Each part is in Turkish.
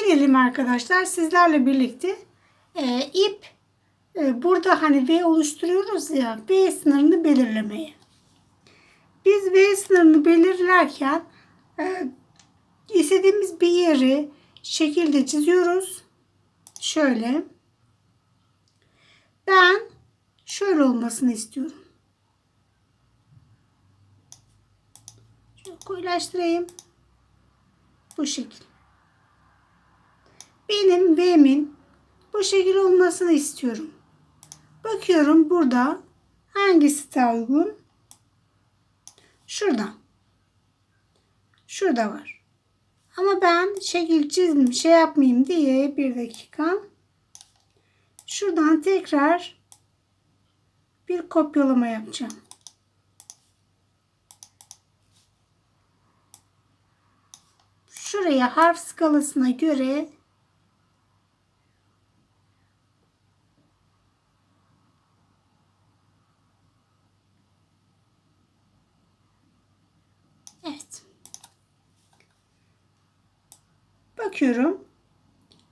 Gelelim arkadaşlar sizlerle birlikte e, ip e, burada hani V oluşturuyoruz ya V sınırını belirlemeye. Biz V sınırını belirlerken e, istediğimiz bir yeri şekilde çiziyoruz. Şöyle. Ben şöyle olmasını istiyorum. Şöyle koyulaştırayım. Bu şekil. Benim V'min bu şekil olmasını istiyorum. Bakıyorum burada hangisi daha uygun? Şurada. Şurada var. Ama ben şekil çizdim şey yapmayayım diye bir dakika. Şuradan tekrar bir kopyalama yapacağım. Şuraya harf skalasına göre Evet. Bakıyorum.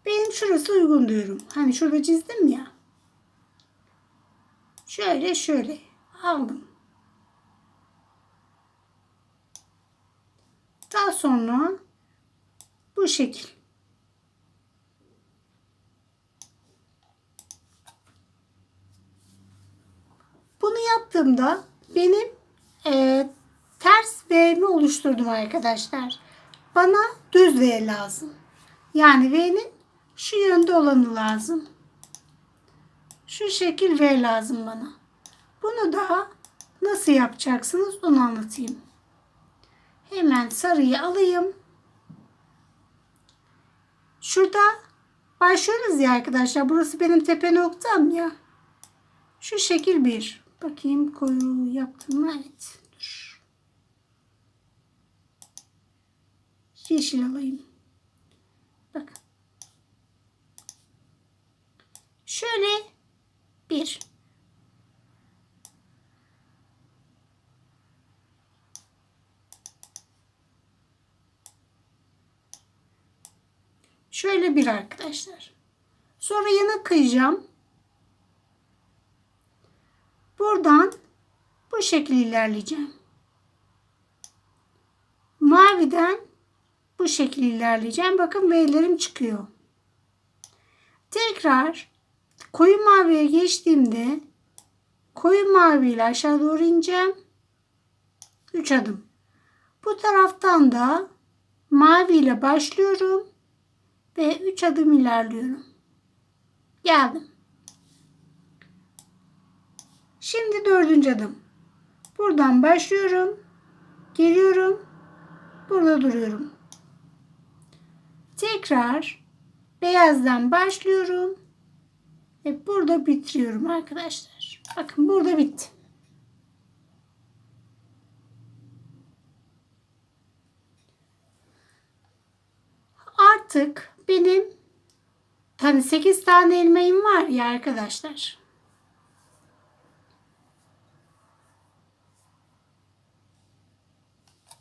Benim şurası uygun diyorum. Hani şurada çizdim ya. Şöyle şöyle aldım. Daha sonra bu şekil. Bunu yaptığımda benim e, ters V'mi oluşturdum arkadaşlar. Bana düz V lazım. Yani V'nin şu yönde olanı lazım. Şu şekil V lazım bana. Bunu da nasıl yapacaksınız onu anlatayım. Hemen sarıyı alayım. Şurada başlıyoruz ya arkadaşlar. Burası benim tepe noktam ya. Şu şekil bir. Bakayım koyu yaptım? Evet. Dur. Yeşil alayım. Bakın. Şöyle bir. Şöyle bir arkadaşlar. Sonra yana kıyacağım. Buradan bu şekilde ilerleyeceğim. Maviden bu şekilde ilerleyeceğim. Bakın V'lerim çıkıyor. Tekrar koyu maviye geçtiğimde koyu mavi ile aşağı doğru ineceğim. 3 adım. Bu taraftan da mavi ile başlıyorum ve 3 adım ilerliyorum. Geldim. Şimdi dördüncü adım. Buradan başlıyorum. Geliyorum. Burada duruyorum. Tekrar beyazdan başlıyorum. Ve burada bitiriyorum arkadaşlar. Bakın burada bitti. Artık benim hani 8 tane ilmeğim var ya arkadaşlar.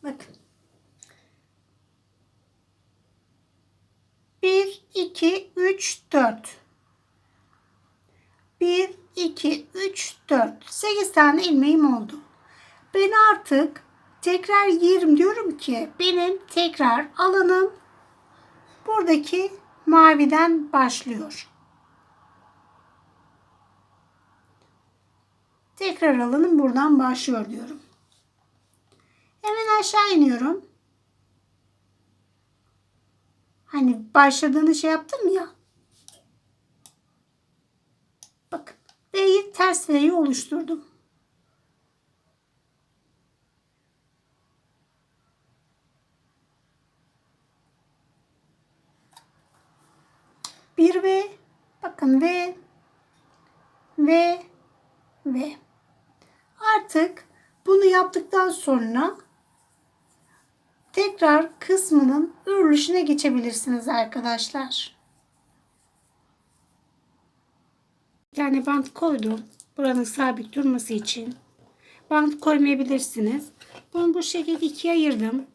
Bakın. 1, 2, 3, 4. 1, 2, 3, 4. 8 tane ilmeğim oldu. Ben artık tekrar yerim diyorum ki benim tekrar alanım buradaki maviden başlıyor. Tekrar alanım buradan başlıyor diyorum. Hemen aşağı iniyorum. Hani başladığını şey yaptım ya. Bakın. V'yi ters V'yi oluşturdum. Bir V. Bakın V. V. V. Artık bunu yaptıktan sonra tekrar kısmının örülüşüne geçebilirsiniz arkadaşlar. Yani bant koydum. Buranın sabit durması için. Bant koymayabilirsiniz. Bunu bu şekilde ikiye ayırdım.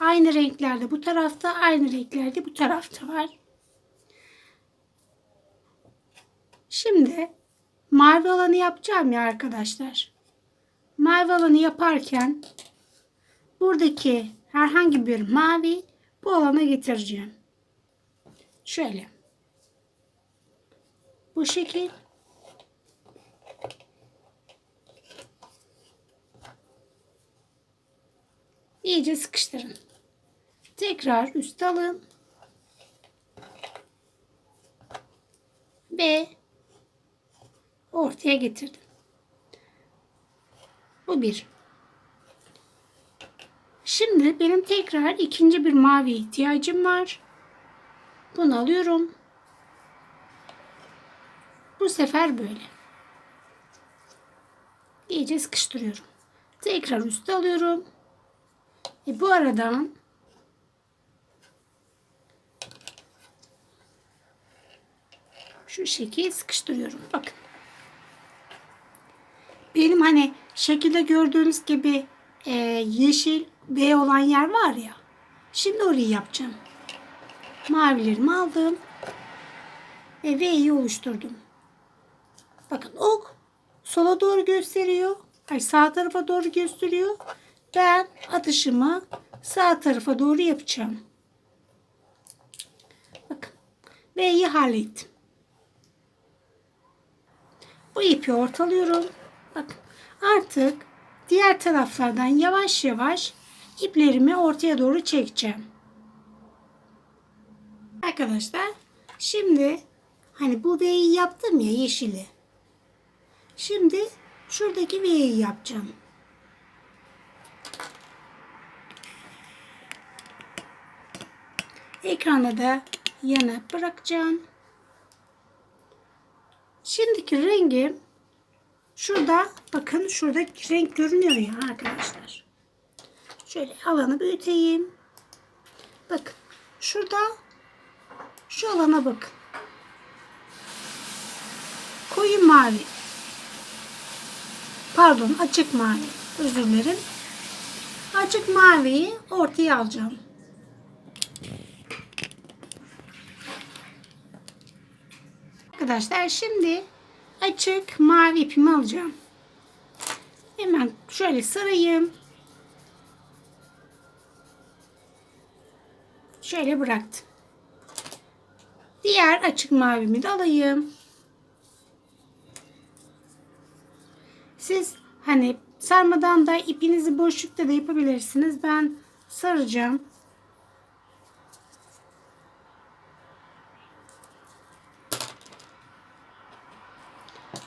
Aynı renklerde bu tarafta, aynı renklerde bu tarafta var. Şimdi mavi olanı yapacağım ya arkadaşlar. Mavi olanı yaparken buradaki herhangi bir mavi bu alana getireceğim. Şöyle. Bu şekil. İyice sıkıştırın. Tekrar üst alın. Ve ortaya getirdim. Bu bir. Şimdi benim tekrar ikinci bir mavi ihtiyacım var. Bunu alıyorum. Sefer böyle. İyice sıkıştırıyorum. Tekrar üste alıyorum. E bu aradan şu şekil sıkıştırıyorum. Bakın. Benim hani şekilde gördüğünüz gibi e, yeşil V olan yer var ya. Şimdi orayı yapacağım. Mavilerimi aldım. Ve V'yi oluşturdum. Bakın ok sola doğru gösteriyor. Ay sağ tarafa doğru gösteriyor. Ben atışımı sağ tarafa doğru yapacağım. Bakın. V'yi hallettim. Bu ipi ortalıyorum. Bakın artık diğer taraflardan yavaş yavaş iplerimi ortaya doğru çekeceğim. Arkadaşlar şimdi hani bu V'yi yaptım ya yeşili. Şimdi şuradaki V'yi yapacağım. Ekrana da yana bırakacağım. Şimdiki rengim şurada bakın şurada renk görünüyor ya arkadaşlar. Şöyle alanı büyüteyim. Bakın şurada şu alana bakın. Koyu mavi. Pardon açık mavi. Özür dilerim. Açık maviyi ortaya alacağım. Arkadaşlar şimdi açık mavi ipimi alacağım. Hemen şöyle sarayım. Şöyle bıraktım. Diğer açık mavimi de alayım. Siz hani sarmadan da ipinizi boşlukta da yapabilirsiniz. Ben saracağım.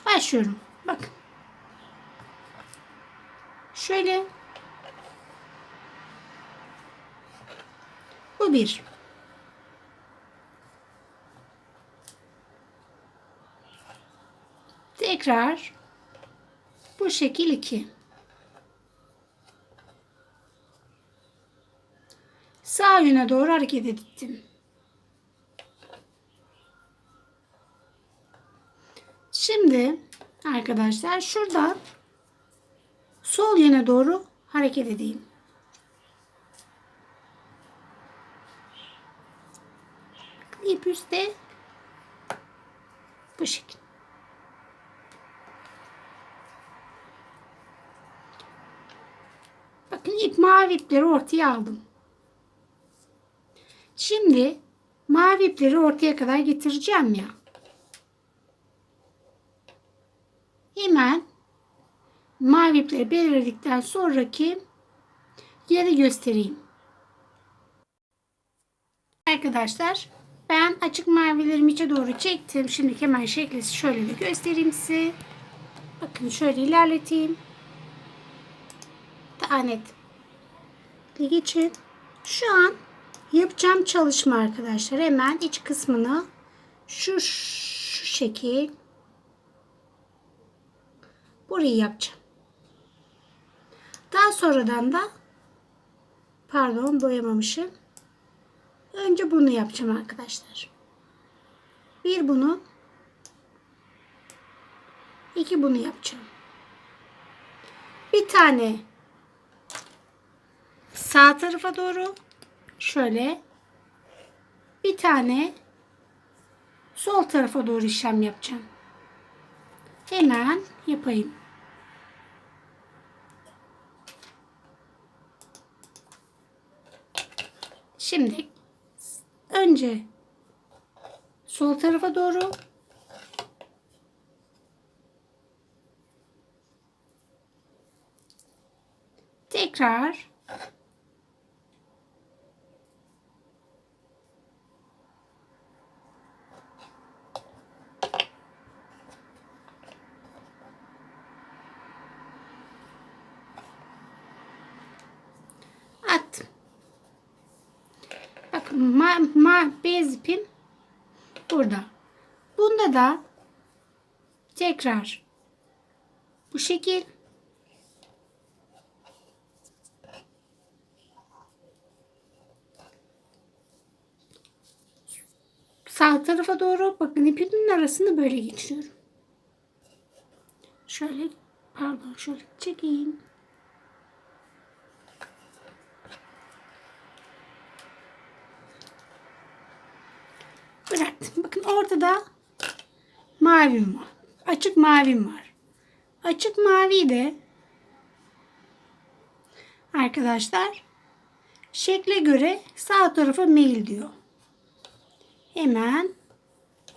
Başlıyorum. Bakın. Şöyle. Bu bir. Tekrar bu şekil iki. Sağ yöne doğru hareket ettim. Şimdi arkadaşlar şuradan sol yöne doğru hareket edeyim. İp üstte bu şekil. Bakın ip mavi ipleri ortaya aldım. Şimdi mavi ipleri ortaya kadar getireceğim ya. Hemen mavi ipleri belirledikten sonraki yeri göstereyim. Arkadaşlar ben açık mavilerimi içe doğru çektim. Şimdi hemen şekli şöyle de göstereyim size. Bakın şöyle ilerleteyim. Daha net geçin. Şu an yapacağım çalışma arkadaşlar. Hemen iç kısmını şu, şu şekil burayı yapacağım. Daha sonradan da pardon boyamamışım. Önce bunu yapacağım arkadaşlar. Bir bunu iki bunu yapacağım. Bir tane sağ tarafa doğru şöyle bir tane sol tarafa doğru işlem yapacağım. Hemen yapayım. Şimdi önce sol tarafa doğru tekrar attım. Bakın ma, ma beyaz ipim burada. Bunda da tekrar bu şekil sağ tarafa doğru bakın ipimin arasını böyle geçiyorum. Şöyle pardon şöyle çekeyim. Bıraktım. Bakın ortada mavim var. Açık mavim var. Açık mavi de arkadaşlar şekle göre sağ tarafa meyil diyor. Hemen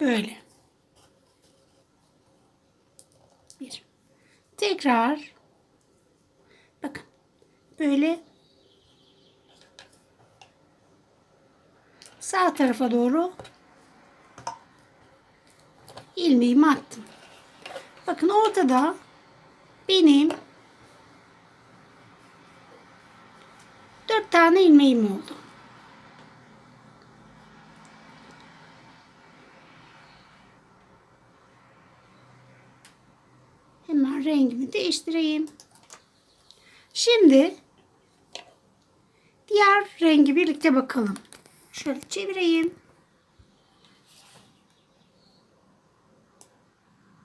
böyle. Bir. Tekrar bakın böyle sağ tarafa doğru ilmeğimi attım. Bakın ortada benim dört tane ilmeğim oldu. Hemen rengimi değiştireyim. Şimdi diğer rengi birlikte bakalım. Şöyle çevireyim.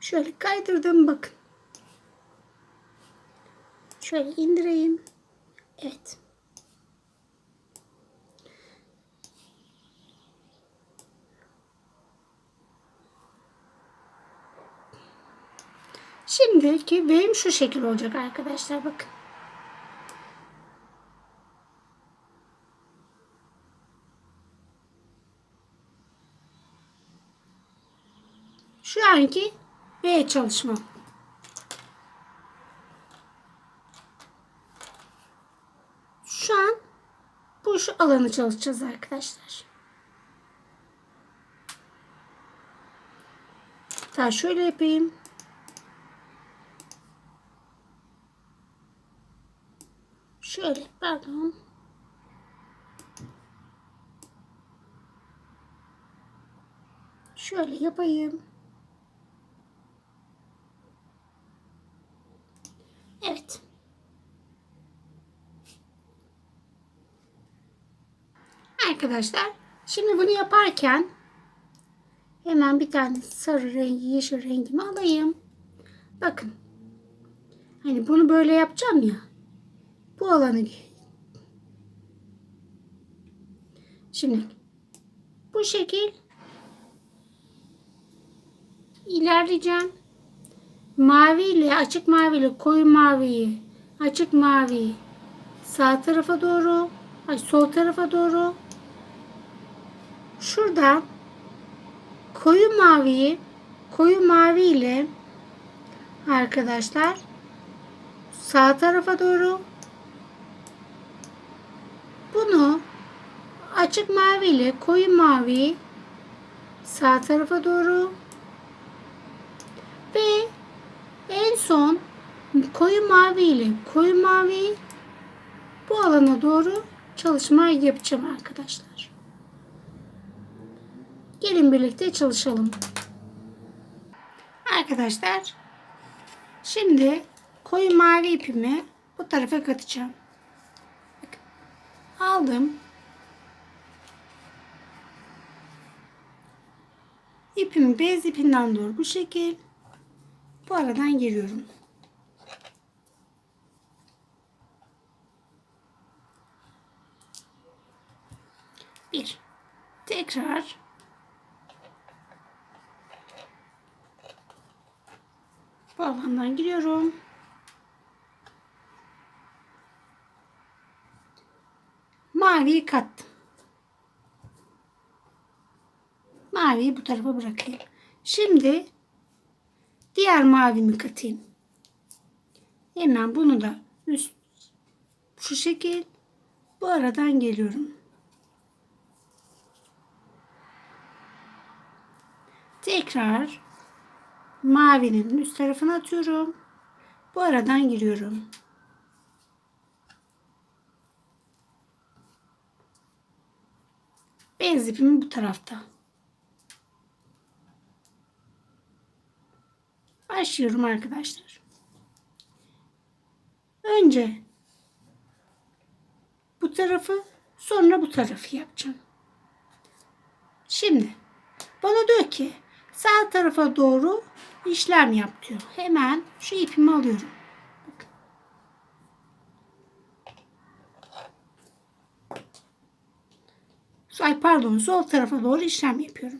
Şöyle kaydırdım bakın. Şöyle indireyim. Evet. Şimdiki benim şu şekil olacak arkadaşlar bakın. Şu anki V çalışmam. Şu an bu şu alanı çalışacağız arkadaşlar. Daha şöyle yapayım. Şöyle pardon. Şöyle yapayım. Evet. Arkadaşlar şimdi bunu yaparken hemen bir tane sarı rengi yeşil rengimi alayım. Bakın. Hani bunu böyle yapacağım ya. Bu alanı Şimdi bu şekil ilerleyeceğim. Mavi ile açık mavi ile koyu maviyi açık mavi sağ tarafa doğru ay sol tarafa doğru şuradan koyu maviyi koyu mavi ile arkadaşlar sağ tarafa doğru bunu açık mavi ile koyu mavi sağ tarafa doğru ve en son koyu mavi ile koyu mavi bu alana doğru çalışma yapacağım arkadaşlar. Gelin birlikte çalışalım. Arkadaşlar şimdi koyu mavi ipimi bu tarafa katacağım. Aldım. İpimi bez ipinden doğru bu şekil bu aradan giriyorum. Bir. Tekrar bu alandan giriyorum. Maviyi kattım. Maviyi bu tarafa bırakayım. Şimdi diğer mavimi katayım. Hemen bunu da üst şu şekil bu aradan geliyorum. Tekrar mavinin üst tarafına atıyorum. Bu aradan giriyorum. Beyaz ipim bu tarafta. Başlıyorum arkadaşlar. Önce bu tarafı sonra bu tarafı yapacağım. Şimdi bana diyor ki sağ tarafa doğru işlem yap diyor. Hemen şu ipimi alıyorum. Bakın. Ay pardon sol tarafa doğru işlem yapıyorum.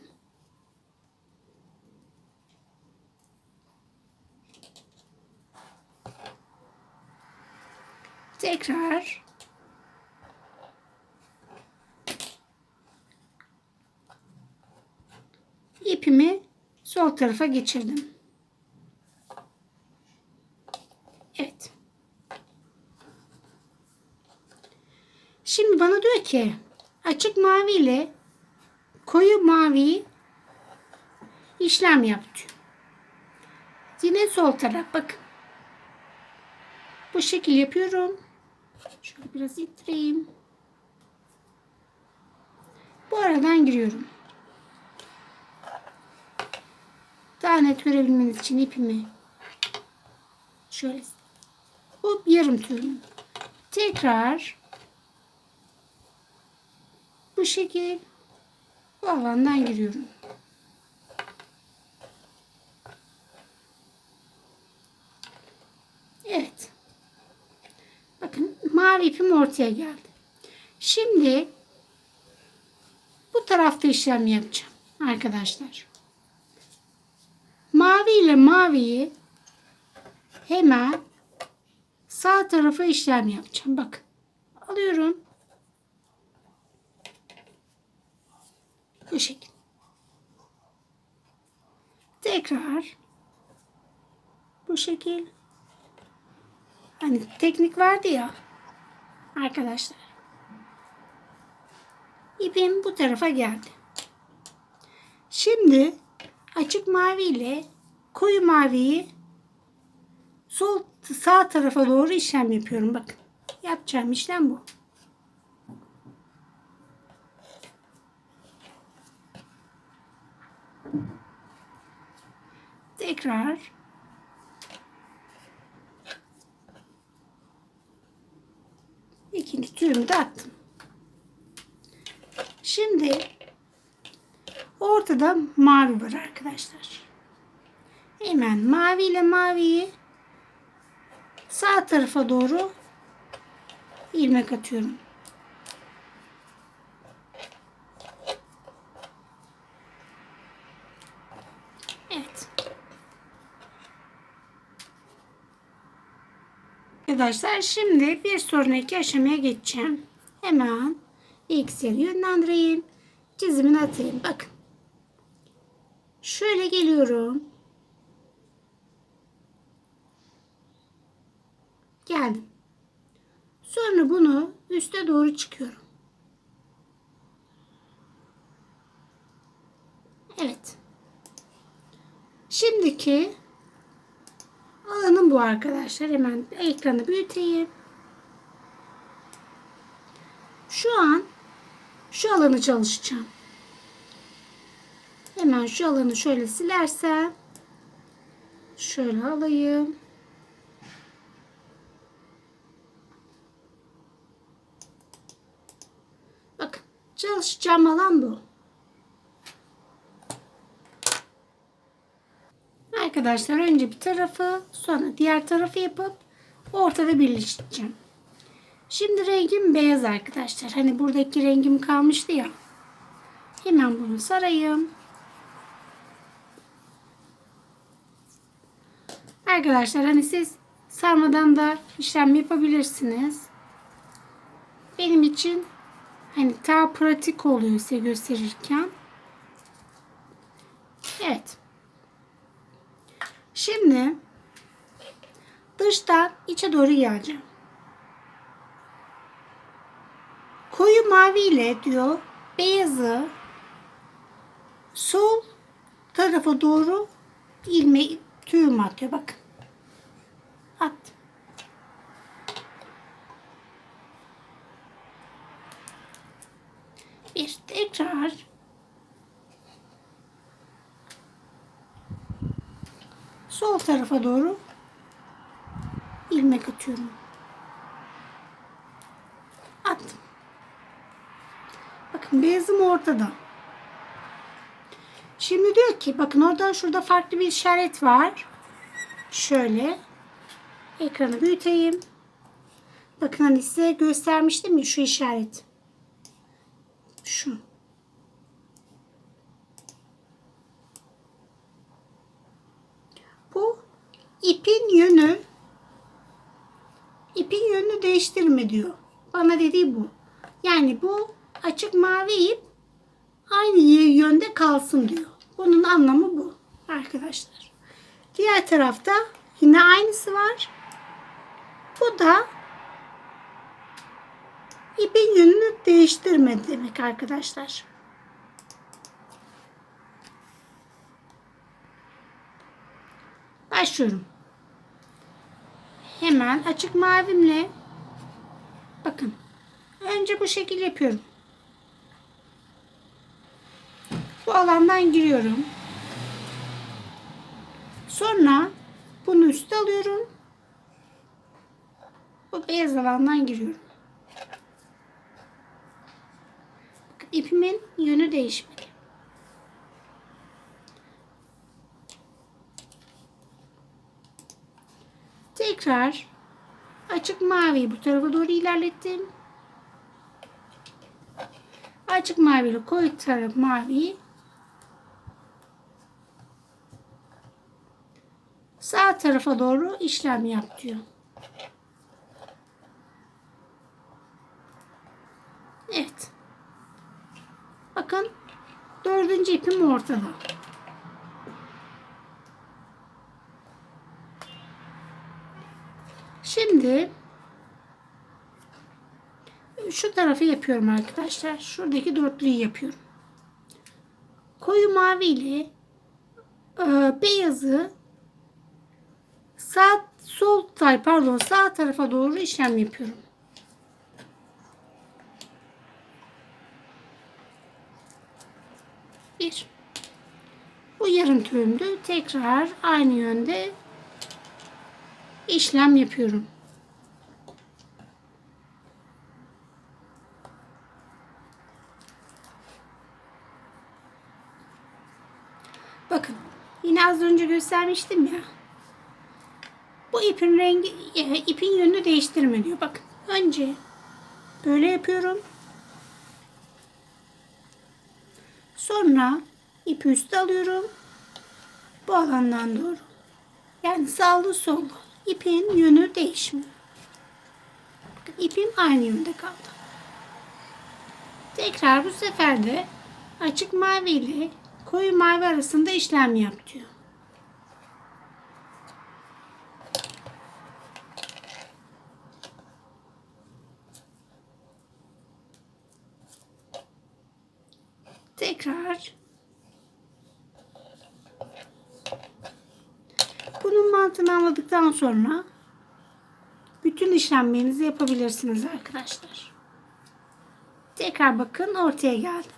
Tekrar ipimi sol tarafa geçirdim. Evet. Şimdi bana diyor ki açık mavi ile koyu mavi işlem yap diyor. Yine sol taraf bakın. Bu şekil yapıyorum. Şöyle biraz ittireyim. Bu aradan giriyorum. Net görebilmeniz için ipimi şöyle bu yarım türüm. Tekrar bu şekil bu alandan giriyorum. Evet. Bakın mavi ipim ortaya geldi. Şimdi bu tarafta işlem yapacağım arkadaşlar. Mavi ile maviyi hemen sağ tarafa işlem yapacağım. Bak. Alıyorum. Bu şekilde. Tekrar bu şekil. Hani teknik vardı ya arkadaşlar. İpim bu tarafa geldi. Şimdi açık mavi ile koyu maviyi sol sağ tarafa doğru işlem yapıyorum. Bakın. Yapacağım işlem bu. Tekrar ikinci tüyümü de attım. Şimdi ortada mavi var arkadaşlar. Hemen mavi ile maviyi sağ tarafa doğru ilmek atıyorum. Evet. Arkadaşlar şimdi bir sonraki aşamaya geçeceğim. Hemen X'leri yönlendireyim. Çizimini atayım. Bakın. Şöyle geliyorum. Geldim. Sonra bunu üste doğru çıkıyorum. Evet. Şimdiki alanım bu arkadaşlar. Hemen ekranı büyüteyim. Şu an şu alanı çalışacağım. Hemen şu alanı şöyle silersem şöyle alayım. Bakın çalışacağım alan bu. Arkadaşlar önce bir tarafı sonra diğer tarafı yapıp ortada birleştireceğim. Şimdi rengim beyaz arkadaşlar. Hani buradaki rengim kalmıştı ya. Hemen bunu sarayım. Arkadaşlar hani siz sarmadan da işlem yapabilirsiniz. Benim için hani daha pratik oluyor size gösterirken. Evet. Şimdi dıştan içe doğru geleceğim. Koyu mavi ile diyor beyazı sol tarafa doğru ilme tüyüm atıyor. Bakın. At. Bir tekrar sol tarafa doğru ilmek atıyorum. Attım. Bakın beyazım ortada. Şimdi diyor ki bakın oradan şurada farklı bir işaret var. Şöyle ekranı büyüteyim. Bakın hani size göstermiştim ya şu işaret. Şu. Bu ipin yönü ipin yönünü değiştirme diyor. Bana dediği bu. Yani bu açık mavi ip aynı yönde kalsın diyor. Bunun anlamı bu arkadaşlar. Diğer tarafta yine aynısı var. Bu da ipin yönünü değiştirme demek arkadaşlar. Başlıyorum. Hemen açık mavimle bakın. Önce bu şekil yapıyorum. Bu alandan giriyorum. Sonra bunu üste alıyorum. Bu beyaz alandan giriyorum. Bakın ipimin yönü değişmedi. Tekrar açık maviyi bu tarafa doğru ilerlettim. Açık maviyle koyu taraf maviyi sağ tarafa doğru işlem yap diyor. Evet. Bakın dördüncü ipim ortada. Şimdi şu tarafı yapıyorum arkadaşlar. Şuradaki dörtlüyü yapıyorum. Koyu mavi ile e, beyazı sağ sol taraf pardon sağ tarafa doğru işlem yapıyorum. Bir. Bu yarım tüyümdü. Tekrar aynı yönde işlem yapıyorum. Bakın yine az önce göstermiştim ya. Bu ipin rengi, e, ipin yönünü değiştirme diyor. Bakın önce böyle yapıyorum. Sonra ipi üste alıyorum. Bu alandan doğru. Yani sağlı sollu. İpin yönü değişmiyor. Bakın ipim aynı yönde kaldı. Tekrar bu sefer de açık mavi ile koyu mavi arasında işlem yap diyor. Tekrar bunun mantığını anladıktan sonra bütün işlemlerinizi yapabilirsiniz arkadaşlar. Tekrar bakın ortaya geldim.